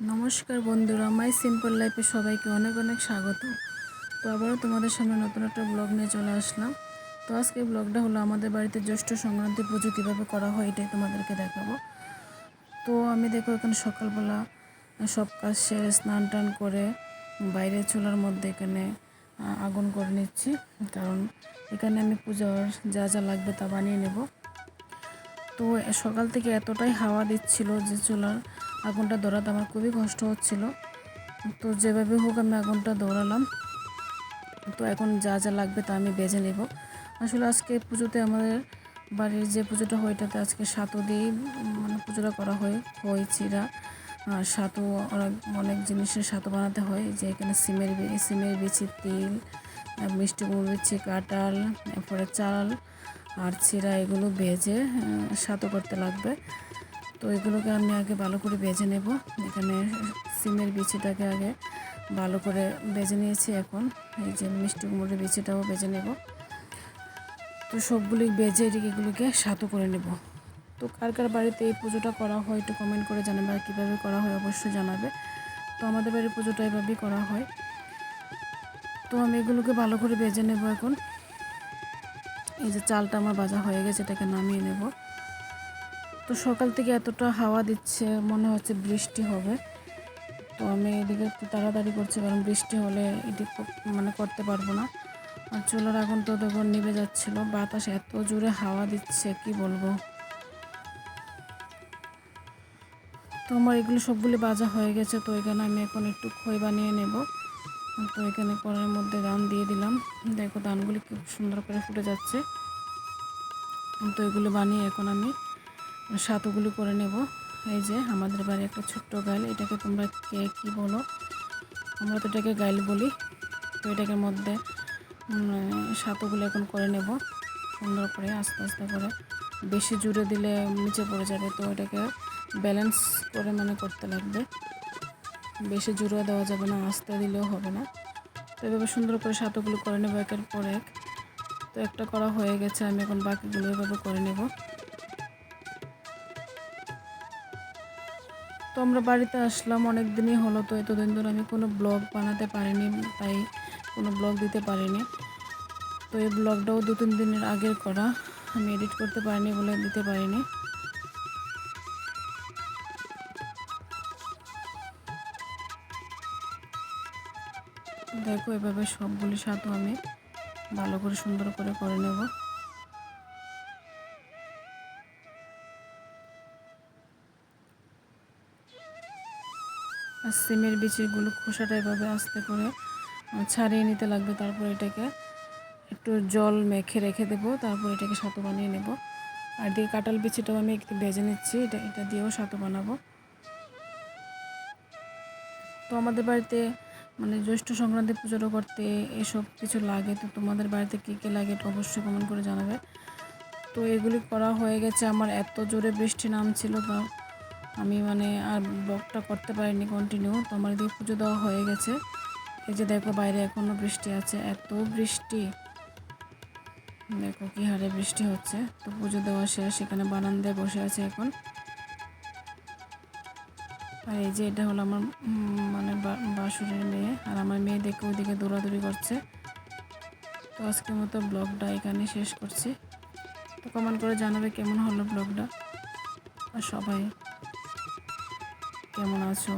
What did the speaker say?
নমস্কার বন্ধুরা, মাই সিম্পল লাইফে সবাইকে অনেক অনেক স্বাগত। তো আবারও তোমাদের সামনে নতুন একটা ব্লগ নিয়ে চলে আসলাম। তো আজকে ব্লগটা হলো আমাদের বাড়িতে জ্যৈষ্ঠ সংক্রান্তি পুজো কীভাবে করা হয় এটাই তোমাদেরকে দেখাবো। তো আমি দেখো এখানে সকালবেলা সব কাজ সেরে স্নান টান করে বাইরে চুলার মধ্যে এখানে আগুন করে নিচ্ছি। কারণ এখানে আমি পূজার যা যা লাগবে তা বানিয়ে নেব। তো সকাল থেকে এতটাই হাওয়া দিচ্ছিল যে চুলার আগুনটা ধরাতে আমার খুবই কষ্ট হচ্ছিল। তো যেভাবে হোক আমি আগুনটা দৌড়ালাম। তো এখন যা যা লাগবে তা আমি বেজে নেব। আসলে আজকে পুজোতে আমাদের বাড়ির যে পুজোটা হয়, এটাতে আজকে সাতু দিয়েই মানে পুজোটা করা হয়, খই চিরা সাতু অনেক অনেক জিনিসের সাতু বানাতে হয়। যে এখানে সিমের সিমের বিচি, তিল মিষ্টি কুমড়ো বিচি, কাঁঠাল, এরপরে চাল, আর চিরা এগুলো ভেজে সাতু করতে লাগবে। তো এগুলোকে আমি আগে ভালো করে ভেজে নেব। এখানে সিমের বিচিটাকে আগে ভালো করে ভেজে নিয়েছি এখন। এই যে মিষ্টি কুমড়োর বিচিটাও ভেজে নেব। তো সবগুলি ভেজে এগুলোকে সাতু করে নেব। তো কার কার বাড়িতে এই পুজোটা করা হয় একটু কমেন্ট করে জানাবে আর কীভাবে করা হয় অবশ্যই জানাবে। তো আমাদের বাড়ির পুজোটা এভাবেই করা হয়। তো আমি এগুলোকে ভালো করে ভেজে নেব এখন। এই যে চালটা আমার ভাজা হয়ে গেছে এটাকে নামিয়ে নেব। তো সকাল থেকে এতটা হাওয়া দিচ্ছে, মনে হচ্ছে বৃষ্টি হবে। তো আমি এদিকে একটু তাড়াতাড়ি করছি, কারণ বৃষ্টি হলে এদিক মানে করতে পারব না। আর চুলার আগুন তো তখন নিভে যাচ্ছিল, বাতাস এত জোরে হাওয়া দিচ্ছে, কি বলব। তো আমার এগুলো সবগুলি বাজা হয়ে গেছে, তো এখানে আমি এখন একটু খই বানিয়ে নেব। তো এখানে কড়াইয়ের মধ্যে দান দিয়ে দিলাম। দেখো দানগুলি খুব সুন্দর করে ফুটে যাচ্ছে। তো এগুলো বানিয়ে এখন আমি সাতুগুলি করে নেব। এই যে আমাদের বাড়ি একটা ছোট্ট গাইল, এটাকে তোমরা কে কী বলো? আমরা তো এটাকে গাইল বলি। তো এটাকে মধ্যে সাতুগুলো এখন করে নেব। সুন্দর করে, আস্তে আস্তে করে। বেশি জুড়ে দিলে নিচে পড়ে যাবে, তো এটাকে ব্যালেন্স করে মানে করতে লাগবে। বেশি জুড়ে দেওয়া যাবে না, আস্তে দিলেও হবে না। তো এভাবে সুন্দর করে সাতুগুলো করে নেব, একের পর এক। তো একটা করা হয়ে গেছে, আমি এখন বাকিগুলো এভাবে করে নেব। তো আমরা বাড়িতে আসলাম অনেক দিনই হলো তো, এতদিন ধরে আমি কোনো ব্লগ বানাতে পারিনি, তাই কোনো ব্লগ দিতে পারিনি। তো এই ব্লগটাও দু তিন দিনের আগের করা, আমি এডিট করতে পারিনি বলে দিতে পারিনি। দেখো এভাবে সবগুলি সাথে আমি ভালো করে সুন্দর করে করে নেব। আর সিমের বিচিগুলো খোসাটা এভাবে আস্তে করে ছাড়িয়ে নিতে লাগবে। তারপর এটাকে একটু জল মেখে রেখে দেবো। তারপর এটাকে সাতু বানিয়ে নেব। আর দিয়ে কাঁঠাল বিচিটাও আমি একটু ভেজে নিচ্ছি। এটা এটা দিয়েও সাতু বানাবো। তো আমাদের বাড়িতে মানে জ্যৈষ্ঠ সংক্রান্তি পুজোটা করতে এসব কিছু লাগে। তো তোমাদের বাড়িতে কী কী লাগে এটা অবশ্যই কমেন্ট করে জানাবে। তো এগুলি করা হয়ে গেছে। আমার এত জোরে বৃষ্টি নামছিল তো আমি মানে আর ব্লগটা করতে পারিনি কন্টিনিউ তো আমার এদিকে পুজো দেওয়া হয়ে গেছে। এই যে দেখো বাইরে এখনও বৃষ্টি আছে, এত বৃষ্টি। দেখো কি হারে বৃষ্টি হচ্ছে, তো পুজো দেওয়া শেষ, এখানে বারান্দায় বসে আছে এখন। আর এই যে এটা হলো আমার মানে বাসুরের মেয়ে, আর আমার মেয়ে দেখে ওইদিকে দৌড়াদৌড়ি করছে। তো আজকের মতো ব্লগটা এখানে শেষ করছি। তো কমেন্ট করে জানাবে কেমন হলো ব্লগটা আর সবাই কেমন আছো